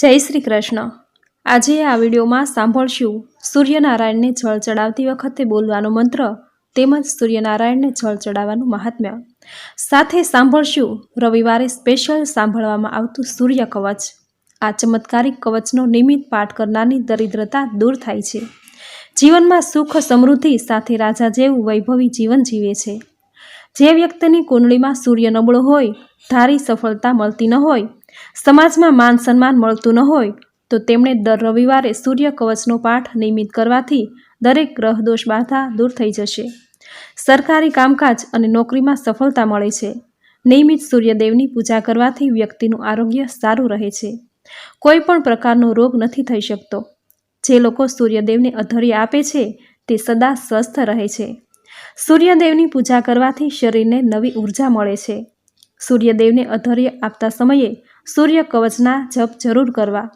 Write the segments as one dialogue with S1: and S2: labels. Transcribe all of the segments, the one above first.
S1: જય શ્રી કૃષ્ણ. આજે આ વિડીયોમાં સાંભળશું સૂર્યનારાયણને જળ ચડાવતી વખતે બોલવાનો મંત્ર તેમજ સૂર્યનારાયણને જળ ચડાવવાનું મહાત્મ્ય. સાથે સાંભળશું રવિવારે સ્પેશિયલ સાંભળવામાં આવતું સૂર્ય કવચ. આ ચમત્કારિક કવચનો નિયમિત પાઠ કરનારની દરિદ્રતા દૂર થાય છે. જીવનમાં સુખ, સમૃદ્ધિ સાથે રાજા જેવું વૈભવી જીવન જીવે છે. જે વ્યક્તિની કુંડળીમાં સૂર્ય નબળો હોય, ધારી સફળતા મળતી ન હોય સમાજમાં માન સન્માન મળતું ન હોય, તો તેમણે દર રવિવારે સૂર્ય કવચનો પાઠ નિયમિત કરવાથી દરેક ગ્રહ દોષ બાધા દૂર થઈ જશે. સરકારી કામકાજ અને નોકરીમાં સફળતા મળે છે. નિયમિત સૂર્યદેવની પૂજા કરવાથી વ્યક્તિનું આરોગ્ય સારું રહે છે. કોઈ પણ પ્રકારનો રોગ નથી થઈ શકતો. જે લોકો સૂર્યદેવને અધર્ય આપે છે, તે સદા સ્વસ્થ રહે છે. સૂર્યદેવની પૂજા કરવાથી શરીરને નવી ઊર્જા મળે છે. સૂર્યદેવને અધર્ય આપતા સમયે સૂર્ય કવચના જપ જરૂર કરવા.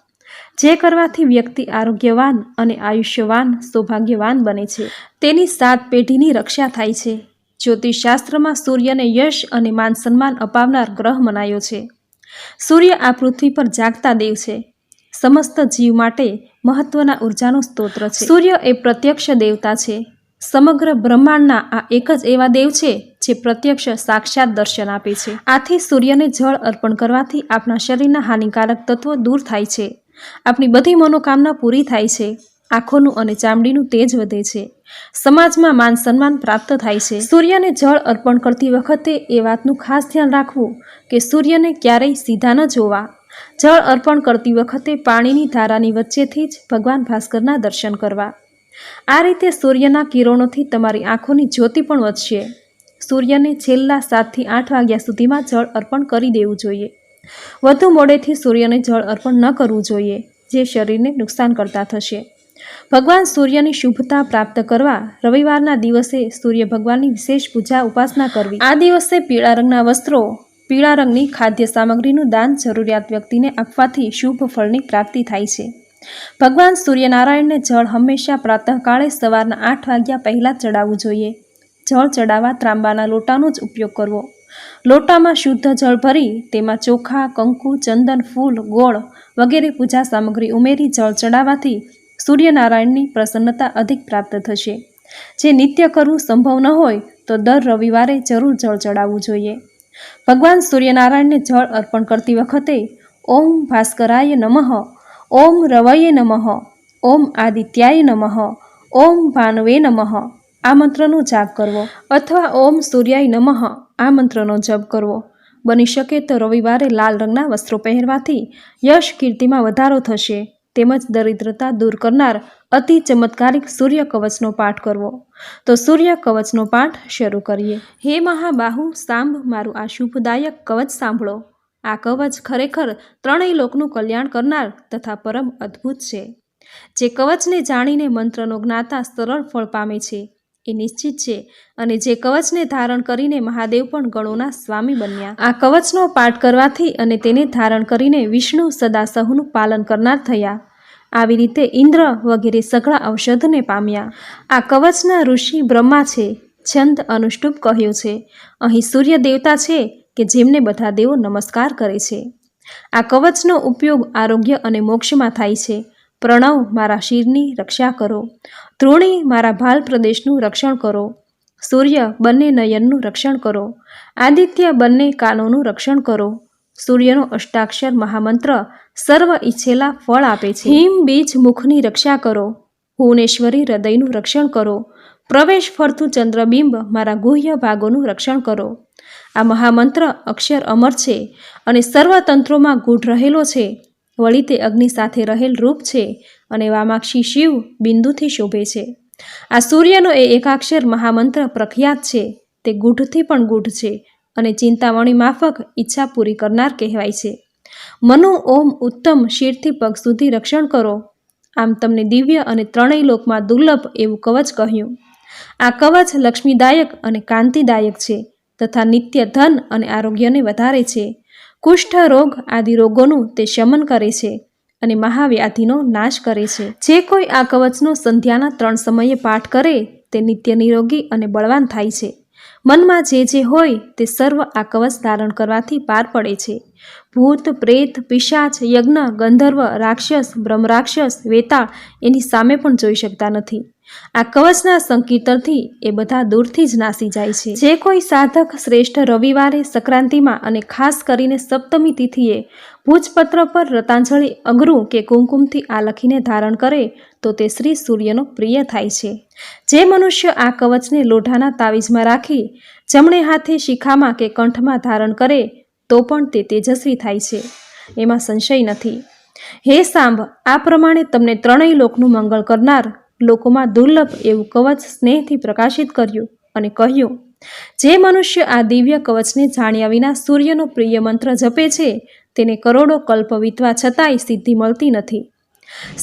S1: જે કરવાથી વ્યક્તિ આરોગ્યવાન અને આયુષ્યવાન, સૌભાગ્યવાન બને છે. તેની સાત પેઢીની રક્ષા થાય છે. જ્યોતિષશાસ્ત્રમાં સૂર્યને યશ અને માન સન્માન અપાવનાર ગ્રહ મનાયો છે. સૂર્ય આ પૃથ્વી પર જાગતા દેવ છે. સમસ્ત જીવ માટે મહત્વના ઉર્જાનો સ્તોત્ર છે. સૂર્ય એ પ્રત્યક્ષ દેવતા છે. સમગ્ર બ્રહ્માંડના આ એક જ એવા દેવ છે જે પ્રત્યક્ષ સાક્ષાત દર્શન આપે છે. આથી સૂર્યને જળ અર્પણ કરવાથી આપણા શરીરના હાનિકારક તત્વો દૂર થાય છે. આપણી બધી મનોકામના પૂરી થાય છે. આંખોનું અને ચામડીનું તેજ વધે છે. સમાજમાં માન સન્માન પ્રાપ્ત થાય છે. સૂર્યને જળ અર્પણ કરતી વખતે એ વાતનું ખાસ ધ્યાન રાખવું કે સૂર્યને ક્યારેય સીધા ન જોવા. જળ અર્પણ કરતી વખતે પાણીની ધારાની વચ્ચેથી જ ભગવાન ભાસ્કરના દર્શન કરવા. આ રીતે સૂર્યના કિરણોથી તમારી આંખોની જ્યોતિ પણ વધશે. સૂર્યને છેલ્લા સાતથી આઠ વાગ્યા સુધીમાં જળ અર્પણ કરી દેવું જોઈએ. વધુ મોડેથી સૂર્યને જળ અર્પણ ન કરવું જોઈએ, જે શરીરને નુકસાન કરતા થશે. ભગવાન સૂર્યની શુભતા પ્રાપ્ત કરવા રવિવારના દિવસે સૂર્ય ભગવાનની વિશેષ પૂજા ઉપાસના કરવી. આ દિવસે પીળા રંગના વસ્ત્રો, પીળા રંગની ખાદ્ય સામગ્રીનું દાન જરૂરિયાત વ્યક્તિને આપવાથી શુભ ફળની પ્રાપ્તિ થાય છે. ભગવાન સૂર્યનારાયણને જળ હંમેશા પ્રાતઃકાળે સવારના આઠ વાગ્યા પહેલાં ચડાવવું જોઈએ. જળ ચડાવવા ત્રાંબાના લોટાનો જ ઉપયોગ કરવો. લોટામાં શુદ્ધ જળ ભરી, તેમાં ચોખા, કંકુ, ચંદન, ફૂલ, ગોળ વગેરે પૂજા સામગ્રી ઉમેરી જળ ચડાવવાથી સૂર્યનારાયણની પ્રસન્નતા અધિક પ્રાપ્ત થશે. જે નિત્ય કરવું સંભવ ન હોય, તો દર રવિવારે જરૂર જળ ચડાવવું જોઈએ. ભગવાન સૂર્યનારાયણને જળ અર્પણ કરતી વખતે ઓમ ભાસ્કરાય નમઃ ઓમ રવયે નમઃ, ઓમ આદિત્યાય નમઃ, ઓમ ભાનવે નમઃ. આ મંત્રનો જાપ કરવો અથવા ઓમ સૂર્યાય નમઃ, આ મંત્રનો જપ કરવો. બની શકે તો રવિવારે લાલ રંગના વસ્ત્રો પહેરવાથી યશ કીર્તિમાં વધારો થશે. તેમજ દરિદ્રતા દૂર કરનાર અતિ ચમત્કારિક સૂર્ય કવચનો પાઠ કરવો. તો સૂર્ય કવચનો પાઠ શરૂ કરીએ. હે મહાબાહુ, સાંભ, મારું આ શુભદાયક કવચ સાંભળો. આ કવચ ખરેખર ત્રણેય લોકનું કલ્યાણ કરનાર તથા પરમ અદ્ભુત છે. જે કવચને જાણીને મંત્રનો જ્ઞાતા સરળ ફળ પામે છે, એ નિશ્ચિત છે અને જે કવચને ધારણ કરીને મહાદેવ પણ ગણોના સ્વામી બન્યા. આ કવચનો પાઠ કરવાથી અને તેને ધારણ કરીને વિષ્ણુ સદા સહુનું પાલન કરનાર થયા. આવી રીતે ઇન્દ્ર વગેરે સઘળા ઔષધને પામ્યા. આ કવચના ઋષિ બ્રહ્મા છે, છંદ અનુષ્ટુપ કહ્યું છે. અહીં સૂર્ય દેવતા છે કે જેમને બધા દેવો નમસ્કાર કરે છે. આ કવચનો ઉપયોગ આરોગ્ય અને મોક્ષમાં થાય છે. પ્રણવ, મારા શિરની રક્ષા કરો. ધ્રુણી મારા ભાલ પ્રદેશનું રક્ષણ કરો. સૂર્ય, બંને નયનનું રક્ષણ કરો. આદિત્ય, બંને કાનોનું રક્ષણ કરો. સૂર્યનો અષ્ટાક્ષર મહામંત્ર, સર્વ ઈચ્છેલા ફળ આપે છે. હિમ બીજ મુખની રક્ષા કરો. ભુવનેશ્વરી હૃદયનું રક્ષણ કરો. પ્રવેશ ફરતું ચંદ્રબિંબ, મારા ગુહ્ય ભાગોનું રક્ષણ કરો. આ મહામંત્ર અક્ષર અમર છે અને સર્વતંત્રોમાં ગૂઢ રહેલો છે. વળી તે અગ્નિ સાથે રહેલ રૂપ છે અને વામાક્ષી શિવ બિંદુથી શોભે છે. આ સૂર્યનો એ એકાક્ષર મહામંત્ર પ્રખ્યાત છે. તે ગૂઢથી પણ ગૂઢ છે અને ચિંતામણી માફક ઈચ્છા પૂરી કરનાર કહેવાય છે. મનુ ઓમ ઉત્તમ શિરથી પગ સુધી રક્ષણ કરો. આમ તમને દિવ્ય અને ત્રણેય લોકમાં દુર્લભ એવું કવચ કહ્યું. આ કવચ લક્ષ્મીદાયક અને કાંતિદાયક છે. તથા નિત્ય ધન અને આરોગ્યને વધારે છે. કુષ્ઠ રોગ આદિ રોગોનું તે શમન કરે છે અને મહાવ્યાધિનો નાશ કરે છે. જે કોઈ આ કવચનો સંધ્યાના ત્રણ સમયે પાઠ કરે, તે નિત્ય નિરોગી અને બળવાન થાય છે. મનમાં જે જે હોય, તે સર્વ આ કવચ ધારણ કરવાથી પાર પડે છે. ભૂત, પ્રેત, પિશાચ, યજ્ઞ, ગંધર્વ, રાક્ષસ, બ્રહ્મરાક્ષસ, વેતાળ એની સામે પણ જોઈ શકતા નથી. આ કવચના સંકીર્તનથી એ બધા દૂરથી જ નાસી જાય છે. જે કોઈ સાધક શ્રેષ્ઠ રવિવારે સંક્રાંતિમાં અને ખાસ કરીને સપ્તમી તિથિએ ભૂજપત્ર પર રતાંજલિ અગરું કે કુમકુમથી આ લખીને ધારણ કરે તો તે શ્રી સૂર્યનો પ્રિય થાય છે. જે મનુષ્ય આ કવચને લોઢાના તાવીજમાં રાખી, જમણે હાથે શિખામાં કે કંઠમાં ધારણ કરે તો પણ તે તેજસ્વી થાય છે. એમાં સંશય નથી. હે સાંભ, આ પ્રમાણે તમને ત્રણેય લોકનું મંગળ કરનાર લોકોમાં દુર્લભ એવું કવચ સ્નેહથી પ્રકાશિત કર્યું અને કહ્યું, જે મનુષ્ય આ દિવ્ય કવચને જાણ્યા વિના સૂર્યનો પ્રિય મંત્ર જપે છે, તેને કરોડો કલ્પ વીતવા છતાંય સિદ્ધિ મળતી નથી.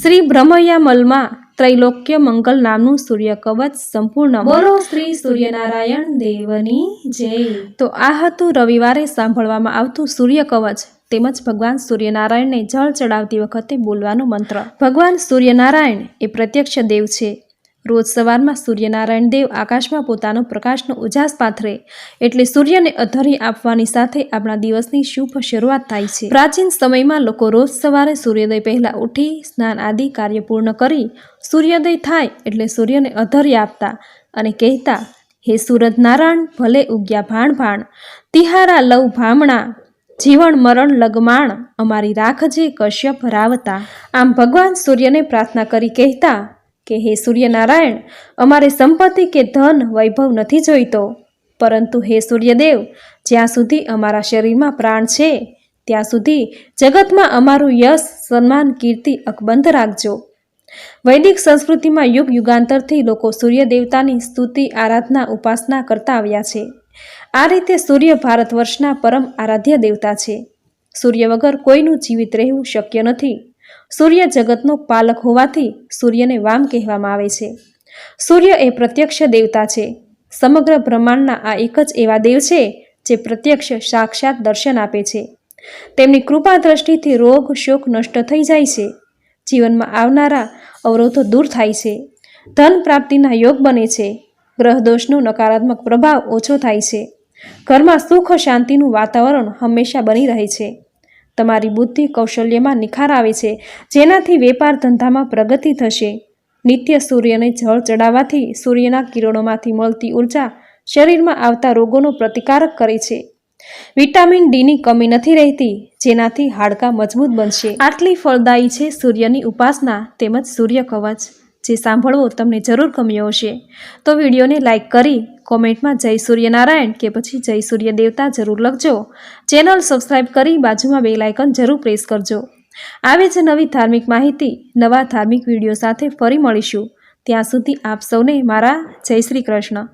S1: શ્રી બ્રહ્મયામલમાં ત્રૈલોક્ય મંગલ નામનું સૂર્ય કવચ સંપૂર્ણ બોલો શ્રી સૂર્યનારાયણ દેવની જય. તો આ હતું રવિવારે સાંભળવામાં આવતું સૂર્ય કવચ તેમજ ભગવાન સૂર્યનારાયણને જળ ચડાવતી વખતે બોલવાનો મંત્ર. ભગવાન સૂર્યનારાયણ એ પ્રત્યક્ષ દેવ છે. રોજ સવારમાં સૂર્યનારાયણ દેવ આકાશમાં પોતાનો પ્રકાશનો ઉજાસ પાથરે એટલે સૂર્યને અધરી આપવાની સાથે આપણા દિવસની શુભ શરૂઆત થાય છે. પ્રાચીન સમયમાં લોકો રોજ સવારે સૂર્યોદય પહેલાં ઉઠી સ્નાન આદિ કાર્ય પૂર્ણ કરી સૂર્યોદય થાય એટલે સૂર્યને અધર્ય આપતા અને કહેતા, હે સૂરજ નારાયણ ભલે ઉગ્યા ભાણ ભાણ તિહારા લવ ભામણા, જીવન મરણ લગમાણ, અમારી રાખજે કશ્યપ રાવતા. આમ ભગવાન સૂર્યને પ્રાર્થના કરી કહેતા કે હે સૂર્યનારાયણ, અમારે સંપત્તિ કે ધન વૈભવ નથી જોઈતો. પરંતુ હે સૂર્યદેવ, જ્યાં સુધી અમારા શરીરમાં પ્રાણ છે, ત્યાં સુધી જગતમાં અમારું યશ, સન્માન, કીર્તિ અકબંધ રાખજો. વૈદિક સંસ્કૃતિમાં યુગ યુગાંતરથી લોકો સૂર્ય દેવતાની સ્તુતિ, આરાધના, ઉપાસના કરતા આવ્યા છે. આ રીતે સૂર્ય ભારત વર્ષના પરમ આરાધ્ય દેવતા છે. સૂર્ય વગર કોઈનું જીવિત રહેવું શક્ય નથી. સૂર્ય જગતનો પાલક હોવાથી સૂર્યને વામ કહેવામાં આવે છે. સૂર્ય એ પ્રત્યક્ષ દેવતા છે. સમગ્ર બ્રહ્માંડના આ એક જ એવા દેવ છે જે પ્રત્યક્ષ સાક્ષાત દર્શન આપે છે. તેમની કૃપા દ્રષ્ટિથી રોગ, શોક નષ્ટ થઈ જાય છે. જીવનમાં આવનારા અવરોધો દૂર થાય છે. ધન પ્રાપ્તિના યોગ બને છે. ગ્રહદોષનો નકારાત્મક પ્રભાવ ઓછો થાય છે. ઘરમાં સુખ શાંતિનું વાતાવરણ હંમેશા બની રહે છે. તમારી બુદ્ધિ કૌશલ્યમાં નિખાર આવે છે, જેનાથી વેપાર ધંધામાં પ્રગતિ થશે. નિત્ય સૂર્યને જળ ચડાવવાથી સૂર્યના કિરણોમાંથી મળતી ઊર્જા શરીરમાં આવતા રોગોનો પ્રતિકારક કરે છે. વિટામિન ડીની કમી નથી રહેતી, જેનાથી હાડકાં મજબૂત બનશે. આટલી ફળદાયી છે સૂર્યની ઉપાસના તેમજ સૂર્ય કવચ જે સાંભળવો તમને જરૂર ગમ્યો હશે. તો વિડીયોને લાઇક કરી કોમેન્ટમાં જય સૂર્યનારાયણ કે પછી જય સૂર્ય દેવતા જરૂર લખજો. ચેનલ સબસ્ક્રાઈબ કરી બાજુમાં બે લાઇકન જરૂર પ્રેસ કરજો. આવી જ નવી ધાર્મિક માહિતી, નવા ધાર્મિક વીડિયો સાથે ફરી મળીશું. ત્યાં સુધી આપ સૌને મારા જય શ્રી કૃષ્ણ.